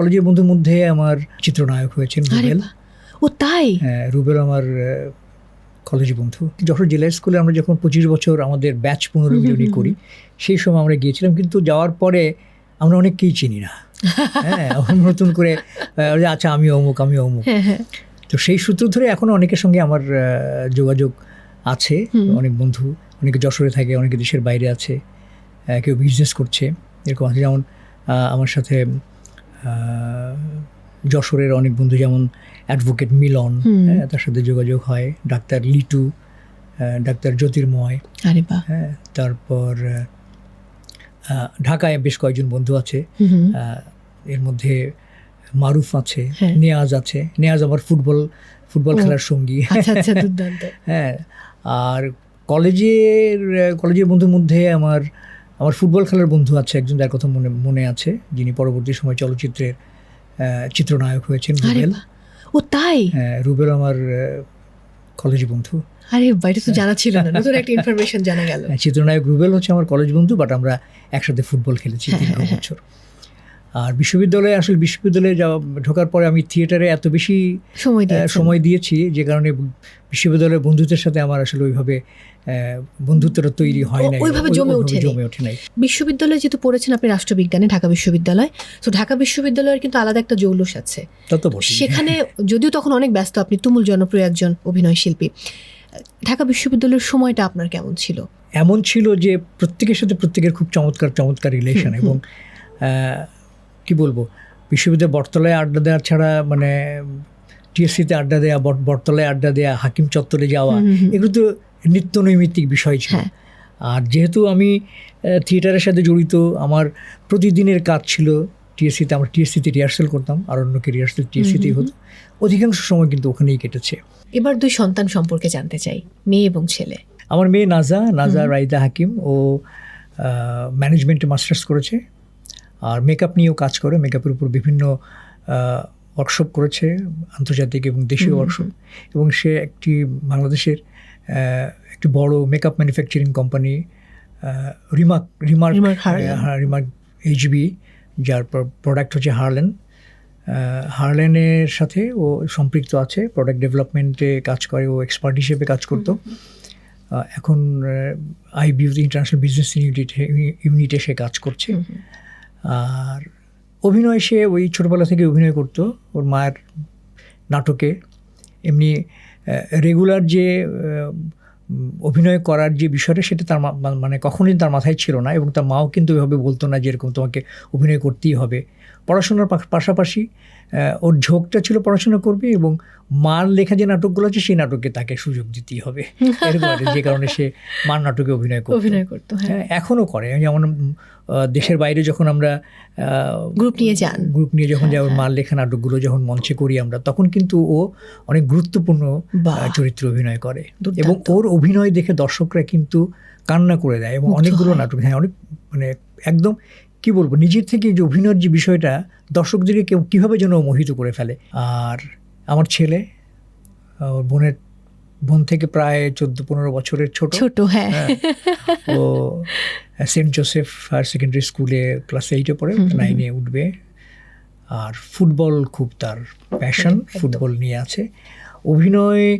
কলেজের বন্ধুর মধ্যে আমার চিত্রনায়ক হয়েছেন রুবেল। ও তাই? হ্যাঁ রুবেল আমার কলেজ বন্ধু। যশোর জেলা স্কুলে আমরা যখন পঁচিশ বছর আমাদের ব্যাচ পুনর্মিলনী করি সেই সময় আমরা গিয়েছিলাম কিন্তু যাওয়ার পরে আমরা অনেককেই চিনি না। হ্যাঁ নতুন করে আচ্ছা আমি অমুক আমি অমুক। হ্যাঁ হ্যাঁ। তো সেই সূত্র ধরে এখনও অনেকের সঙ্গে আমার যোগাযোগ আছে অনেক বন্ধু অনেকে যশোরে থাকে অনেকে দেশের বাইরে আছে কেউ বিজনেস করছে এরকম আছে। যেমন আমার সাথে যশোরের অনেক বন্ধু যেমন অ্যাডভোকেট মিলন হ্যাঁ তার সাথে যোগাযোগ হয়। ডাক্তার লিটু ডাক্তার জ্যোতির্ময় হ্যাঁ তারপর ঢাকায় বেশ কয়েকজন বন্ধু আছে। এর মধ্যে মারুফ আছে হ্যাঁ। নেয়াজ আছে। নেয়াজ আমার ফুটবল ফুটবল খেলার সঙ্গী। আচ্ছা আচ্ছা হ্যাঁ আর কলেজের কলেজের বন্ধুর মধ্যে আমার আমার ফুটবল খেলার বন্ধু আছে একজন যার কথা মনে মনে আছে যিনি পরবর্তী সময় চলচ্চিত্রের চিত্রনায়ক হয়েছেন রুবেল। ও তাই? হ্যাঁ রুবেল আমার কলেজ বন্ধু। আরে বাইরে তো জানা ছিল না নতুন একটা ইনফরমেশন জানা গেল। হ্যাঁ, চিত্রনায়ক রুবেল হচ্ছে আমার কলেজ বন্ধু বাট আমরা একসাথে ফুটবল খেলেছি দীর্ঘ হ্যাঁ, হ্যাঁ। বছর। আর বিশ্ববিদ্যালয়ে আসলে বিশ্ববিদ্যালয়ে যাওয়া ঢোকার পরে আমি থিয়েটারে এত বেশি সময় সময় দিয়েছি যে কারণে বিশ্ববিদ্যালয়ের বন্ধুদের সাথে আমার আসলে ওইভাবে বন্ধুত্বটা তৈরি হয় নাই। ওইভাবে জমে ওঠেনি। জমে ওঠে নাই। বিশ্ববিদ্যালয়ে যেহেতু পড়েছেন আপনি রাষ্ট্রবিজ্ঞানে ঢাকা বিশ্ববিদ্যালয় তো ঢাকা বিশ্ববিদ্যালয়ের কিন্তু আলাদা একটা জৌলুস আছে। সেখানে যদিও তখন অনেক ব্যস্ত আপনি তুমুল জনপ্রিয় একজন অভিনয় শিল্পী ঢাকা বিশ্ববিদ্যালয়ের সময়টা আপনার কেমন ছিল? এমন ছিল যে প্রত্যেকের সাথে প্রত্যেকের খুব চমৎকার চমৎকার রিলেশন এবং কি বলব? বিশ্ববিদ্যালয়ে বটতলায় আড্ডা দেওয়া ছাড়া মানে টিএসসিতে আড্ডা দেওয়া বট- বটতলায় আড্ডা দেওয়া হাকিম চত্বরে যাওয়া। এগুলো তো নিত্য নৈমিত্তিক বিষয় ছিল। হ্যাঁ। আর যেহেতু আমি থিয়েটারের সাথে জড়িত আমার প্রতিদিনের কাজ ছিল টিএসসিতে আমরা টিএসসিতে রিহার্সেল করতাম আর অন্যকে রিহার্সাল টিএসসিতেই হতো। অধিকাংশ সময় কিন্তু ওখানেই কেটেছে। এবার দুই সন্তান সম্পর্কে জানতে চাই মেয়ে এবং ছেলে। আমার মেয়ে নাজা নাজা রাইদা হাকিম। ও ম্যানেজমেন্টে মাস্টার্স করেছে। আর মেকআপ নিয়েও কাজ করে মেকআপের উপর বিভিন্ন ওয়ার্কশপ করেছে আন্তর্জাতিক এবং দেশীয় ওয়ার্কশপ এবং সে একটি বাংলাদেশের একটি বড় makeup manufacturing company Remark Remark. Remark HB যার প্রোডাক্ট হচ্ছে হারলেন হারলেনের সাথে ও সম্পৃক্ত আছে প্রোডাক্ট ডেভেলপমেন্টে কাজ করে ও এক্সপার্ট হিসেবে কাজ করতো। এখন আই বিউটি ইন্টারন্যাশনাল বিজনেস ইউনিটে ইউনিটে সে কাজ করছে। আর অভিনয় সে ওই ছোটোবেলা থেকে অভিনয় করতো ওর মায়ের নাটকে। এমনি রেগুলার যে অভিনয় করার যে বিষয়টা সেটা তার মানে কখনোই তার মাথায় ছিল না এবং তার মাও কিন্তু এভাবে বলতো না যে এরকম তোমাকে অভিনয় করতেই হবে। পড়াশোনার পাশাপাশি ওর ঝোঁকটা ছিল পড়াশোনা করবে এবং মার লেখা যে নাটকগুলো আছে সেই নাটকে তাকে সুযোগ দিতেই হবে। এরকম যে কারণে সে মার নাটকে অভিনয় করতো। অভিনয় করতো হ্যাঁ। হ্যাঁ এখনও করে। যেমন দেশের বাইরে যখন আমরা গ্রুপ নিয়ে যান। গ্রুপ নিয়ে যখন হ্যাঁ, যাওয়ার মার লেখা নাটকগুলো যখন মঞ্চে করি আমরা তখন কিন্তু ও অনেক গুরুত্বপূর্ণ চরিত্রে অভিনয় করে। এবং ওর অভিনয় দেখে দর্শকরা কিন্তু কান্না করে দেয় এবং অনেকগুলো নাটক হ্যাঁ অনেক মানে একদম কি বলব নিজের থেকে যে অভিনয়ের যে বিষয়টা দর্শকদেরকে কেউ কীভাবে যেন মোহিত করে ফেলে। আর আমার ছেলে ওর বোনের বোন থেকে প্রায় চোদ্দ পনেরো বছরের ছোট। ছোট হ্যাঁ। হ্যাঁ, ও সেন্ট জোসেফ হায়ার সেকেন্ডারি স্কুলে ক্লাস এইটে পড়ে নাইনে উঠবে। আর ফুটবল খুব তার প্যাশন ফুটবল নিয়ে আছে। অভিনয়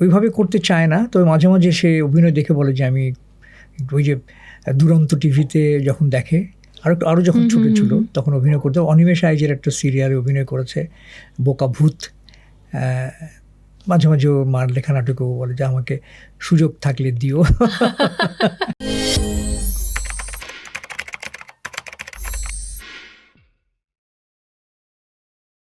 ওইভাবে করতে চায় না তবে মাঝে মাঝে সে অভিনয় দেখে বলে যে আমি ওই যে দুরন্ত টিভিতে যখন দেখে আরও আরও যখন ছোটো ছিল তখন অভিনয় করতে। অনিমেষ আইজের একটা সিরিয়ালে অভিনয় করেছে বোকা ভূত। মাঝে মাঝে মার লেখা নাটকেও বলে যে আমাকে সুযোগ থাকলে দিও।